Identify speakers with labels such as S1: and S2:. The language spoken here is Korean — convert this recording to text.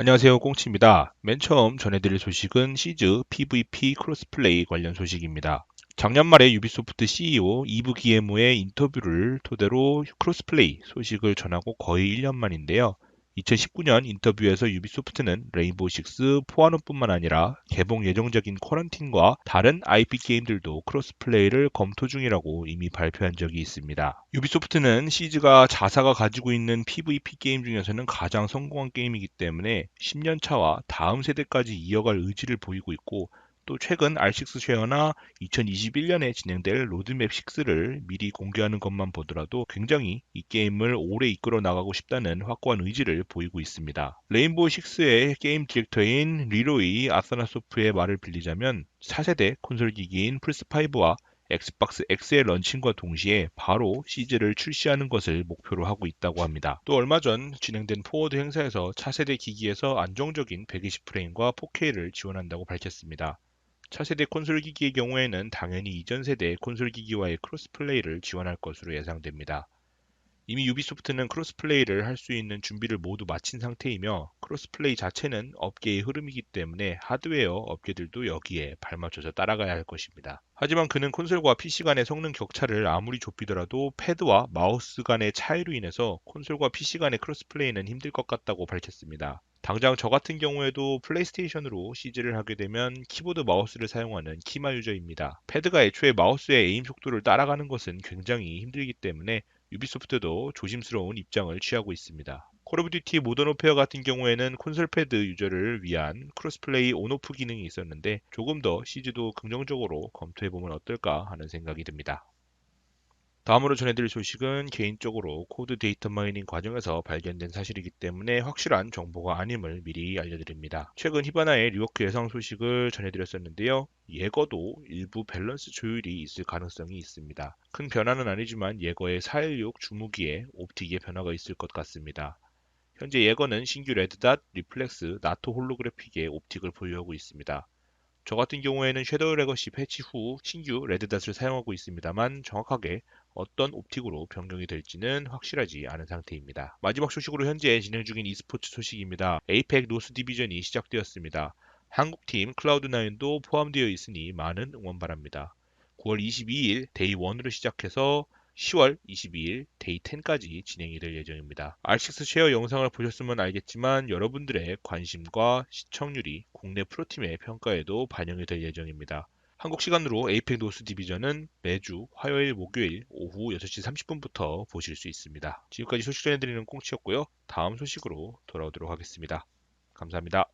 S1: 안녕하세요 꽁치입니다. 맨 처음 전해드릴 소식은 시즈 PVP 크로스플레이 관련 소식입니다. 작년 말에 유비소프트 CEO 이브 기에모의 인터뷰를 토대로 크로스플레이 소식을 전하고 거의 1년 만인데요. 2019년 인터뷰에서 유비소프트는 레인보우 식스 포아노뿐만 아니라 개봉 예정적인 쿼런틴과 다른 IP 게임들도 크로스 플레이를 검토 중이라고 이미 발표한 적이 있습니다. 유비소프트는 시즈가 자사가 가지고 있는 PVP 게임 중에서는 가장 성공한 게임이기 때문에 10년 차와 다음 세대까지 이어갈 의지를 보이고 있고 또 최근 R6 쉐어나 2021년에 진행될 로드맵 6를 미리 공개하는 것만 보더라도 굉장히 이 게임을 오래 이끌어 나가고 싶다는 확고한 의지를 보이고 있습니다. 레인보우 6의 게임 디렉터인 리로이 아사나소프의 말을 빌리자면 4세대 콘솔 기기인 플스5와 엑스박스 X의 런칭과 동시에 바로 시즈를 출시하는 것을 목표로 하고 있다고 합니다. 또 얼마 전 진행된 포워드 행사에서 차세대 기기에서 안정적인 120프레임과 4K를 지원한다고 밝혔습니다. 차세대 콘솔 기기의 경우에는 당연히 이전 세대 콘솔 기기와의 크로스플레이를 지원할 것으로 예상됩니다. 이미 유비소프트는 크로스플레이를 할 수 있는 준비를 모두 마친 상태이며 크로스플레이 자체는 업계의 흐름이기 때문에 하드웨어 업계들도 여기에 발맞춰서 따라가야 할 것입니다. 하지만 그는 콘솔과 PC 간의 성능 격차를 아무리 좁히더라도 패드와 마우스 간의 차이로 인해서 콘솔과 PC 간의 크로스플레이는 힘들 것 같다고 밝혔습니다. 당장 저 같은 경우에도 플레이스테이션으로 CG를 하게 되면 키보드 마우스를 사용하는 키마 유저입니다. 패드가 애초에 마우스의 에임 속도를 따라가는 것은 굉장히 힘들기 때문에 유비소프트도 조심스러운 입장을 취하고 있습니다. 콜 오브 듀티 모던 오페어 같은 경우에는 콘솔 패드 유저를 위한 크로스플레이 온오프 기능이 있었는데 조금 더 CG도 긍정적으로 검토해보면 어떨까 하는 생각이 듭니다. 다음으로 전해드릴 소식은 개인적으로 코드 데이터 마이닝 과정에서 발견된 사실이기 때문에 확실한 정보가 아님을 미리 알려드립니다. 최근 히바나의 리워크 예상 소식을 전해드렸었는데요. 예거도 일부 밸런스 조율이 있을 가능성이 있습니다. 큰 변화는 아니지만 예거의 416 주무기에 옵틱의 변화가 있을 것 같습니다. 현재 예거는 신규 레드닷, 리플렉스, 나토 홀로그래픽의 옵틱을 보유하고 있습니다. 저 같은 경우에는 섀도우 레거시 패치 후 신규 레드닷을 사용하고 있습니다만 정확하게 어떤 옵틱으로 변경이 될지는 확실하지 않은 상태입니다. 마지막 소식으로 현재 진행 중인 e스포츠 소식입니다. 에이펙 노스 디비전이 시작되었습니다. 한국팀 클라우드9도 포함되어 있으니 많은 응원 바랍니다. 9월 22일 데이 1으로 시작해서 10월 22일 데이 10까지 진행이 될 예정입니다. R6 쉐어 영상을 보셨으면 알겠지만 여러분들의 관심과 시청률이 국내 프로팀의 평가에도 반영이 될 예정입니다. 한국 시간으로 에이펙 노스 디비전은 매주 화요일, 목요일 오후 6시 30분부터 보실 수 있습니다. 지금까지 소식 전해드리는 꽁치였고요. 다음 소식으로 돌아오도록 하겠습니다. 감사합니다.